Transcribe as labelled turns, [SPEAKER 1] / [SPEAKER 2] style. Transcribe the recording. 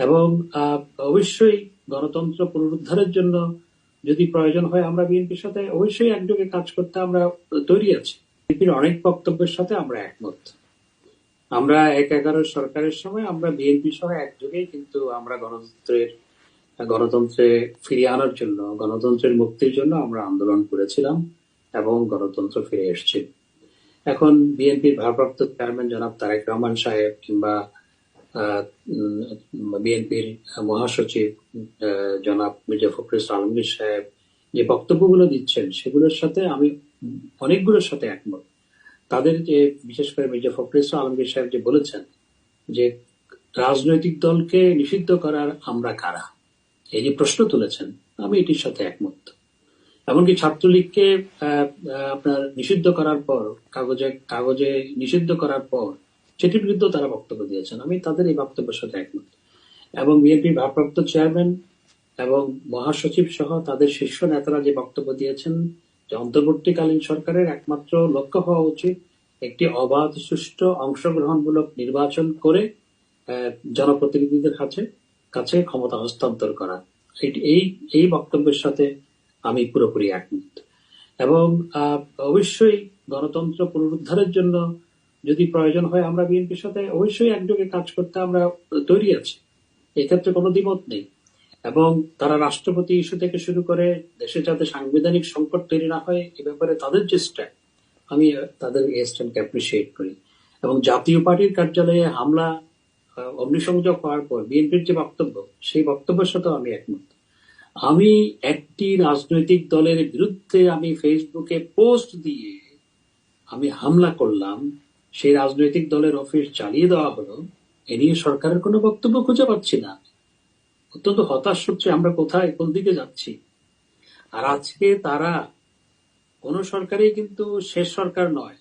[SPEAKER 1] এবং অবশ্যই গণতন্ত্র পুনরুদ্ধারের জন্য যদি প্রয়োজন হয় আমরা বিএনপির সাথে অবশ্যই একযোগে কাজ করতে আমরা তৈরি আছি। বিএনপির অনেক বক্তব্যের সাথে আমরা একমত। আমরা এক এগারো সরকারের সময় আমরা বিএনপি সহ একযোগে কিন্তু আমরা গণতন্ত্রের, গণতন্ত্রে ফিরিয়ে আনার জন্য, গণতন্ত্রের মুক্তির জন্য আমরা আন্দোলন করেছিলাম এবং গণতন্ত্র ফিরে এসছে। এখন বিএনপির ভারপ্রাপ্ত চেয়ারম্যান জনাব তারেক রহমান সাহেব কিংবা বিএনপির মহাসচিব জনাব মির্জা ফখরুল আলমগীর সাহেব যে বক্তব্যগুলো দিচ্ছেন, সেগুলোর সাথে আমি অনেকগুলোর সাথে একমত। তাদের যে, বিশেষ করে মির্জা ফখরুল আলমগীর সাহেব যে বলেছেন যে, রাজনৈতিক দলকে নিষিদ্ধ করার আমরা কারা? এই যে প্রশ্ন তুলেছেন, আমি এটির সাথে একমত। এমনকি ছাত্রলীগকে আপনার নিষিদ্ধ করার পর, কাগজে কাগজে নিষিদ্ধ করার পর সেটির বিরুদ্ধে তারা বক্তব্য দিয়েছেন। আমি তাদের এই বক্তব্যের সাথে একমত। এবং বিএনপির ভারপ্রাপ্ত চেয়ারম্যান এবং মহাসচিব সহ তাদের শীর্ষ নেতারা যে বক্তব্য দিয়েছেন, যে অন্তর্বর্তীকালীন সরকারের একমাত্র লক্ষ্য হওয়া উচিত একটি অবাধ, সুষ্ঠু, অংশগ্রহণমূলক নির্বাচন করে জনপ্রতিনিধিদের কাছে কাছে ক্ষমতা হস্তান্তর করা। এই- এই বক্তব্যের সাথে আমি পুরোপুরি একমত। এবং অবশ্যই গণতন্ত্র পুনরুদ্ধারের জন্য যদি প্রয়োজন হয় আমরা বিএনপির সাথে অবশ্যই একযোগে কাজ করতে আমরা তৈরি আছি। এক্ষেত্রে কোনো দ্বিমত নেই। এবং তারা রাষ্ট্রপতি ইস্যু থেকে শুরু করে দেশে যাতে সাংবিধানিক সংকট তৈরি না হয়, এ ব্যাপারে তাদের যে স্ট্যান্ড আমি তাদের এই স্ট্যান্ডকে অ্যাপ্রিসিয়েট করি। এবং জাতীয় পার্টির কার্যালয়ে হামলা অগ্নিসংযোগ হওয়ার পর বিএনপির যে বক্তব্য, সেই বক্তব্যের সাথেও আমি একমত। আমি একটি রাজনৈতিক দলের বিরুদ্ধে আমি ফেসবুকে পোস্ট দিয়ে আমি হামলা করলাম সেই রাজনৈতিক দলের অফিস চালিয়ে দেওয়া হলো, এ নিয়ে সরকারের কোনো বক্তব্য খুঁজে পাচ্ছি না। অত্যন্ত হতাশ হচ্ছে আমরা কোথায়, কোন দিকে যাচ্ছি। আর আজকে তারা কোন সরকারই কিন্তু শেষ সরকার নয়।